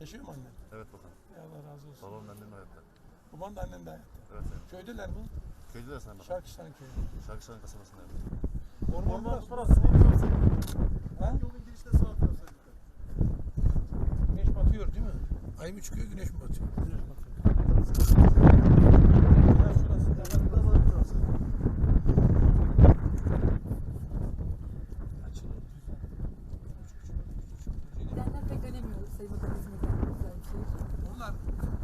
Yaşıyor mu annen? Evet bakalım. Allah razı olsun. Babam annem hayatta. Baban da annen de hayatta. Evet evet. Köydeler mi? Köycüler sen bakalım. Şarkışlan köyü. Şarkışların kasabasında. Orman burası. Batıyor değil mi? Ay mı çıkıyor, güneş mi batıyor? Güneş batıyor. Şey. Onlar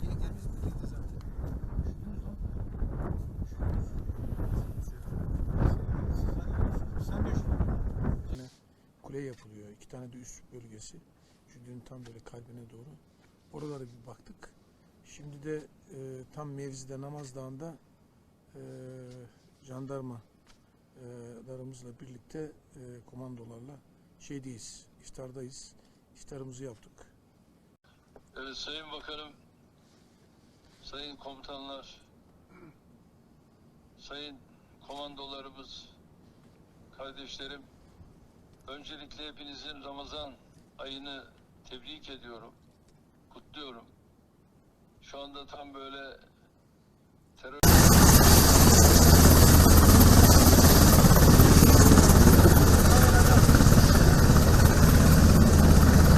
yengemiz birlikte zaten. Sen düşün. Yine kule yapılıyor. İki tane de üst bölgesi. Şuranın tam böyle kalbine doğru. Oralara bir baktık. Şimdi de e, tam mevzide Namaz Dağı'nda e, jandarma e, larımızla birlikte e, komandolarla şeydeyiz, iftardayız. İftarımızı yaptık. Evet Sayın Bakanım, Sayın Komutanlar, Sayın Komandolarımız, kardeşlerim, öncelikle hepinizin Ramazan ayını tebrik ediyorum, kutluyorum. Şu anda tam böyle terör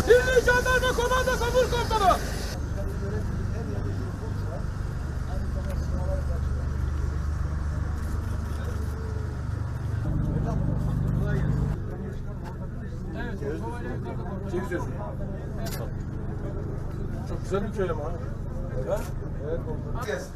Birlik Jandarma Komando Kabul Komutanı! Çok güzel bir köy ama. ha. Evet.